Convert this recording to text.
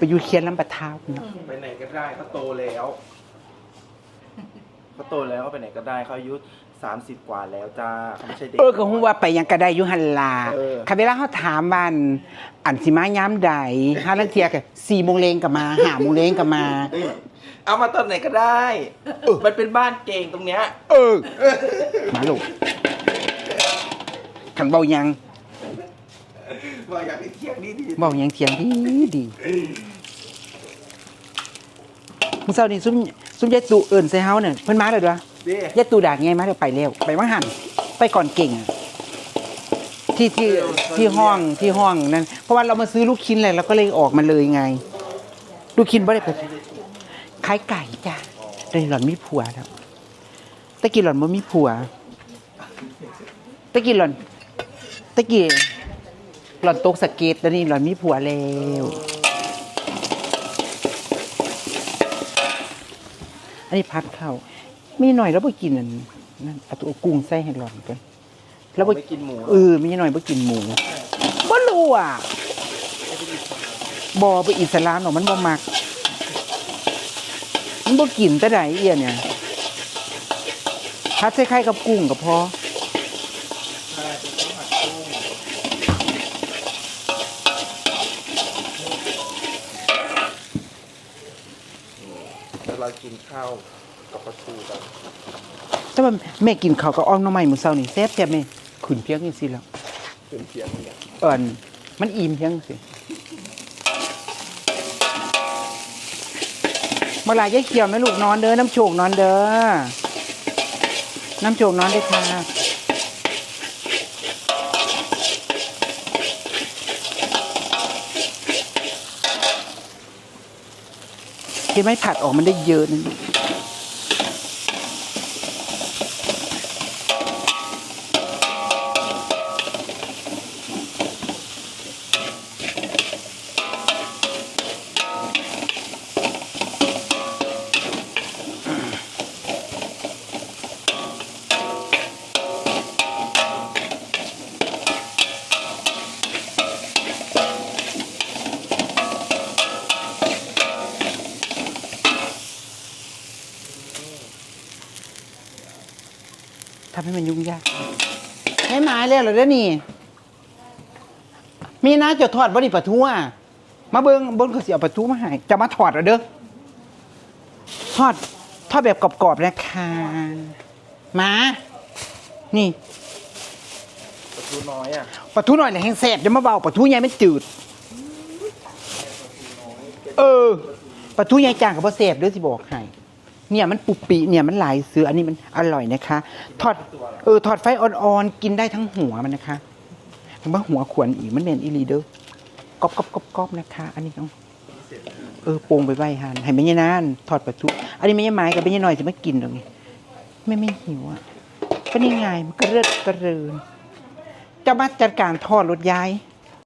ไปอยู่เคียนลำปะเท้าวเนาะไปไหนก็ได้เขาโตแล้วเขาโตแล้วเขาไปไหนก็ได้เขาอายุสามสิบกว่าแล้วจ้าเขาไม่ใช่เด็ก เออก็ฮู้ว่าไปหยังก็ได้อยู่หั่นล่ะเออ ค่ะเวลาเขาถามว่าอันอันสิมายามใดหาลังเทียก็4โมงเลงก็มา5โมงเลงก็มา เอามาตอนไหนก็ได้ มันเป็นบ้านเก่งตรงเนี้ย เออ มาลูกคันเบาหยัง ว่าอยากไปเที่ยวนี่ดีเบาหยังเถียงดีดีมื้อเช้านี่ซุ่มซุ่มยายตู่เอิ้นใส่เฮาเนี่ยเพิ่นมาแล้วด้วยดิยายตู่ด่าไงมาแล้วไปแล้วไปว่าหั่นไปก่อนเก่งอะที่ที่ที่ห้องที่ห้องนั่นเพราะว่าเรามาซื้อลูกชิ้นเลยเราก็เลยออกมาเลยไง ลูกชิ้นบ่ได้ไปขายไก่จ้ะเลยหล่อนมีผัวแล้วตะกี้หล่อนบ่มีผัวตะกี้หล่อนตะกี้ หล่อนตกสะเก็ตแล้วนี่หล่อนมีผัวแล้วอันนี้พัดเข้ามีหน่อยแล้วบ่กินอันนั่นเอาตัวกุ้งใส่ให้หล่อนกันแล้วบ่ไม่กินหมูเออมีหน่อยบ่กินหมูบ่รู้อะบ่ไปอิสลามหรอกมันบ่มัก มันบ่กินแต่ใดเอียเนี่ยพัดใส่ไข่กับกุ้งก็พอ เรากินข้าวกับปลาทูกันแต่ว่าแม่กินข้าวกับอ้อมหน้ำใหม่มื้อเช้านี่แซ่บแซ่บแม่ขึ้นเพียงจังซี่แล้วเป็นเสียงเนี่ยเอิ้นมันอิ่มเพียงสิเมื่อไหรยายเขียวแม่ลูกนอนเด้อน้ำโชคนอนเด้อน้ำโชคนอนเด้อค่ะ ที่ไม่ผัดออกมันได้เยอะนั่น ทำให้มันยุ่งยากไม่หมายเลยเหรอเด้อนี่ มีนะจะทอดบริปลาทูอะมาเบิงเบิ้งเขาเสียปลาทูมาให้จะมาถอดเหรอเด้อทอดทอดแบบกรอบๆนะคะมา นี่ปลาทูน้อยอะปลาทูหน่อยเลยแห้งแสบจะมาเบาปลาทูใหญ่ไม่จืด เออปลาทูใหญ่จางกับปลาแสบเด้วยสิบอกให้ เนี่ยมันปุบปีเนี่ยมันหลายเสืออันนี้มันอร่อยนะคะทอดเออทอดไฟอ่อนๆกินได้ทั้งหัวมันนะคะมันว่าหัวขวนอีกมันเมนอีหลีเด้อกรอบกรอบกรอบกรอบนะคะ อันนี้ต้องเออโปรงไปไว้หันให้ไม่ยนานทอดปลาทูอันนี้ไม่ยไม้กับไม่ยหน่อยจะไม่กินหรอกนี่ไม่ไม่หิวอะก็นี่ไงมันก็เลิศกระเรินจะมาจัดการทอดรถย้าย